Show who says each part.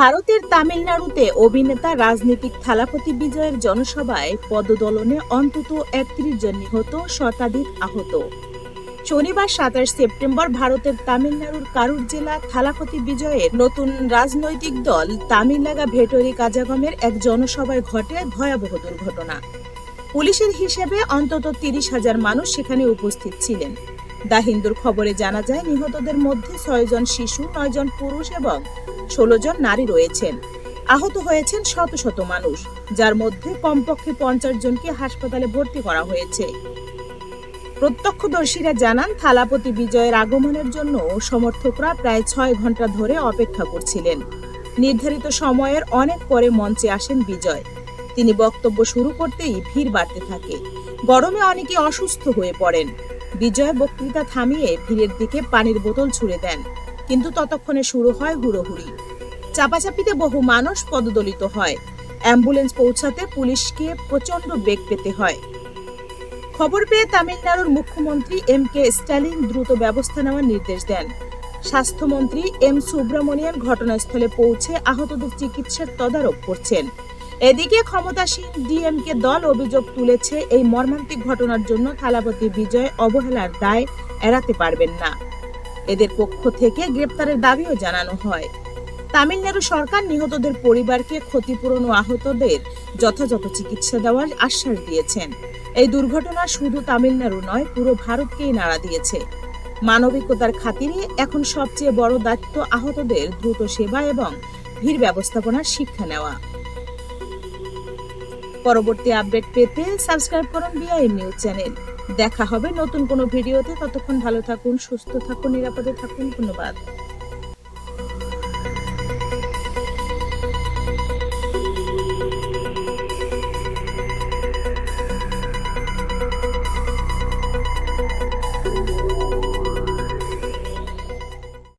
Speaker 1: ভারতের তামিলনাড়ুতে অভিনেতা, রাজনীতিক থালাপতি বিজয়ের জনসভায় পদদলনে অন্তত একত্রিশ জন নিহত, শতাধিক আহত। শনিবার সাতাশ সেপ্টেম্বর ভারতের তামিলনাড়ুর কারুর জেলা থালাপতি বিজয়ের নতুন রাজনৈতিক দল তামিলনাগা ভেটরি কাজাগমের এক জনসভায় ঘটে ভয়াবহ দুর্ঘটনা। পুলিশের হিসেবে অন্তত তিরিশ হাজার মানুষ সেখানে উপস্থিত ছিলেন। দা হিন্দুর খবরে জানা যায়, নিহতদের মধ্যে ছয়জন শিশু, নয়জন পুরুষ এবং ষোলো জন নারী রয়েছেন। আহত হয়েছেন শত শত মানুষ, যার মধ্যে কমপক্ষে পঞ্চাশ জনকে হাসপাতালে ভর্তি করা হয়েছে। প্রত্যক্ষদর্শীরা জানান, থালাপতি বিজয়ের আগমনের জন্য সমর্থকরা প্রায় ছয় ঘণ্টা ধরে অপেক্ষা করছিলেন। নির্ধারিত সময়ের অনেক পরে মঞ্চে আসেন বিজয়। তিনি বক্তব্য শুরু করতেই ভিড় বাড়তে থাকে। গরমে অনেকে অসুস্থ হয়ে পড়েন। বিজয় বক্তৃতা থামিয়ে ভিড়ের দিকে পানির বোতল ছুড়ে দেন। কিন্তু ততক্ষণে শুরু হয় হুড়োহুড়ি। চাপাচাপিতে বহু মানুষ পদদলিত হয়। অ্যাম্বুলেন্স পৌঁছাতে পুলিশকে প্রচণ্ড বেগ পেতে হয়। খবর পেয়ে তামিলনাড়ুর মুখ্যমন্ত্রী এম কে স্ট্যালিন দ্রুত ব্যবস্থা নেওয়ার নির্দেশ দেন। স্বাস্থ্যমন্ত্রী এম সুব্রমণিয়ান ঘটনাস্থলে পৌঁছে আহতদের চিকিৎসার তদারক করছেন। এদিকে ক্ষমতাসীন ডিএমকে দল অভিযোগ তুলেছে, এই মর্মান্তিক ঘটনার জন্য থালাপতি বিজয় অবহেলার দায় এড়াতে পারবেন না। এদের পক্ষ থেকে গ্রেপ্তারের দাবিও জানানো হয়। তামিলনাড়ু সরকার নিহতদের পরিবারকে ক্ষতিপূরণ ও আহতদের যথাযথ চিকিৎসা দেওয়ার আশ্বাস দিয়েছেন। এই দুর্ঘটনা শুধু তামিলনাড়ু নয়, পুরো ভারতকেই নাড়া দিয়েছে। মানবিকতার খাতিরে এখন সবচেয়ে বড় দায়িত্ব আহতদের দ্রুত সেবা এবং ভিড় ব্যবস্থাপনার শিক্ষা নেওয়া। পরবর্তী আপডেট পেতে সাবস্ক্রাইব করুন বিআইএম নিউজ চ্যানেল দেখা হবে নতুন কোনো ভিডিওতে ততক্ষণ ভালো থাকুন, সুস্থ থাকুন, নিরাপদে থাকুন। ধন্যবাদ।